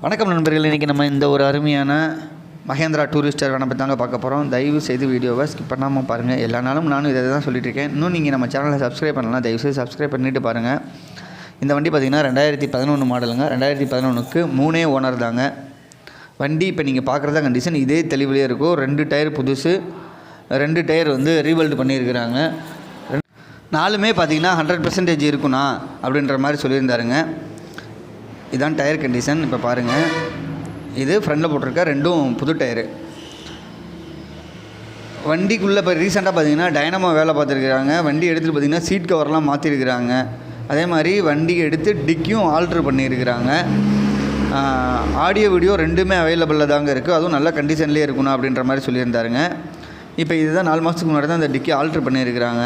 வணக்கம் நண்பர்கள் இன்றைக்கி நம்ம இந்த ஒரு அருமையான மகேந்திரா டூரிஸ்டர் வேணை பற்றி தாங்க பார்க்க போகிறோம் தயவு செய்து வீடியோவை ஸ்கிப் பண்ணாமல் பாருங்கள் எல்லா நாளும் நானும் இதை தான் சொல்லிட்டு இருக்கேன். இன்னும் நீங்கள் நம்ம சேனலை சப்ஸ்கிரைப் பண்ணலாம் தயவு செய்து சப்ஸ்கிரைப் பண்ணிட்டு பாருங்கள் இந்த வண்டி பார்த்திங்கன்னா ரெண்டாயிரத்தி பதினொன்று மாடலுங்க ரெண்டாயிரத்தி பதினொன்றுக்கு மூணே ஓனர் தாங்க. வண்டி இப்போ நீங்கள் பார்க்குறதா கண்டிஷன் இதே தெளிவுலேயே இருக்கும். ரெண்டு டயர் புதுசு. ரெண்டு டயர் வந்து ரீவெல்டு பண்ணியிருக்கிறாங்க. நாலுமே பார்த்தீங்கன்னா ஹண்ட்ரட் பர்சன்டேஜ் இருக்குண்ணா அப்படின்ற மாதிரி சொல்லியிருந்தாருங்க. இதான் டயர் கண்டிஷன் இப்போ பாருங்கள் இது ஃப்ரண்டில் போட்டிருக்க ரெண்டும் புது டயரு. வண்டிக்குள்ளே இப்போ ரீசெண்டாக பார்த்தீங்கன்னா டைனமோ வேலை பார்த்துருக்குறாங்க. வண்டி எடுத்துகிட்டு பார்த்தீங்கன்னா சீட் கவர்லாம் மாற்றிருக்கிறாங்க அதே மாதிரி வண்டி எடுத்து டிக்கியும் ஆல்ட்ரு பண்ணியிருக்கிறாங்க ஆடியோ வீடியோ ரெண்டுமே அவைலபிளில் தாங்க இருக்குது அதுவும் நல்ல கண்டிஷன்லேயே இருக்கணும் அப்படின்ற மாதிரி சொல்லியிருந்தாருங்க. இப்போ இதுதான் நாலு மாதத்துக்கு முன்னாடி தான் அந்த டிக்கி ஆல்ட்ரு பண்ணியிருக்கிறாங்க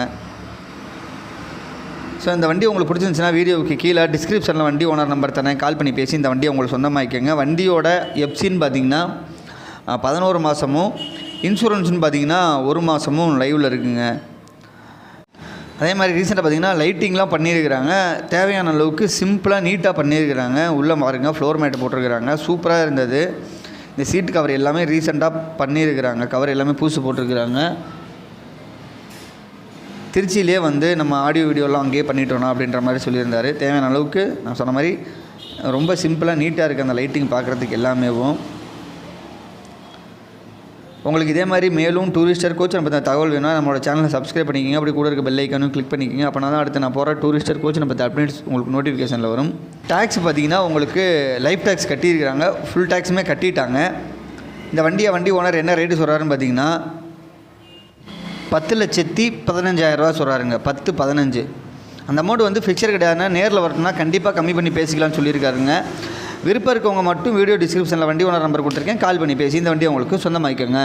ஸோ இந்த வண்டி உங்களுக்கு பிடிச்சிருந்துச்சுன்னா வீடியோவுக்கு கீழே டிஸ்கிரிப்ஷனில் வண்டி ஓனர் நம்பர் தரேன். கால் பண்ணி பேசி இந்த வண்டியை உங்களுக்கு சொந்தமாக்கிக்கோங்க வண்டியோட எப்சின்னு பார்த்தீங்கன்னா பதினோரு மாதமும் இன்சூரன்ஸ்னு பார்த்தீங்கன்னா ஒரு மாதமும் லைவில் இருக்குங்க. அதே மாதிரி ரீசெண்டாக பார்த்தீங்கன்னா லைட்டிங்லாம் பண்ணியிருக்கிறாங்க. தேவையான அளவுக்கு சிம்பிளாக நீட்டாக பண்ணியிருக்கிறாங்க. உள்ளே பாருங்க ஃப்ளோர் மேட் போட்டிருக்கிறாங்க. சூப்பராக இருந்தது. இந்த சீட் கவர் எல்லாமே ரீசெண்டாக பண்ணியிருக்கிறாங்க. கவர் எல்லாமே பூசு போட்டிருக்கிறாங்க. திருச்சியிலே வந்து நம்ம ஆடியோ வீடியோலாம் அங்கேயே பண்ணிட்டோம் அப்படின்ற மாதிரி சொல்லியிருந்தார். தேவையான அளவுக்கு நான் சொன்ன மாதிரி ரொம்ப சிம்பிளாக நீட்டாக இருக்குது அந்த லைட்டிங் பார்க்குறதுக்கு எல்லாமேவும் உங்களுக்கு இதே மாதிரி மேலும் டூரிஸ்டர் கோச் நம்ம பற்றின தகவல் வேணும்னா நம்மளோட சேனலை சப்ஸ்கிரைப் பண்ணிக்கோங்க. அப்படி கூட இருக்க பெல் ஐக்கானும் கிளிக் பண்ணிக்கோங்க. அப்போ தான் அடுத்து நான் போகிற டூரிஸ்டர் கோச் நம்ம பற்றி அப்டேட்ஸ் உங்களுக்கு நோட்டிஃபிகேஷனில் வரும். டேக்ஸ் பார்த்தீங்கன்னா உங்களுக்கு லைஃப் டேக்ஸ் கட்டியிருக்கிறாங்க. ஃபுல் டேக்ஸுமே கட்டிட்டாங்க. இந்த வண்டியை வண்டி ஓனர் என்ன ரேட்டு சொல்கிறாருன்னு பார்த்தீங்கன்னா பத்து லட்சத்தி பதினஞ்சாயிரரூவா சொல்கிறாருங்க பத்து பதினஞ்சு. அந்த அமௌண்ட் வந்து ஃபிக்சர் கிடையாதுன்னா நேரில் வரணும்னா கண்டிப்பாக கம்மி பண்ணி பேசிக்கலாம்னு சொல்லியிருக்காருங்க. விருப்பம் இருக்கவங்க மட்டும் வீடியோ டிஸ்கிரிப்ஷனில் வண்டி ஓனர் நம்பர் கொடுத்துருக்கேன். கால் பண்ணி பேசி இந்த வண்டியை உங்களுக்கு சொந்தமாக்கிக்கோங்க.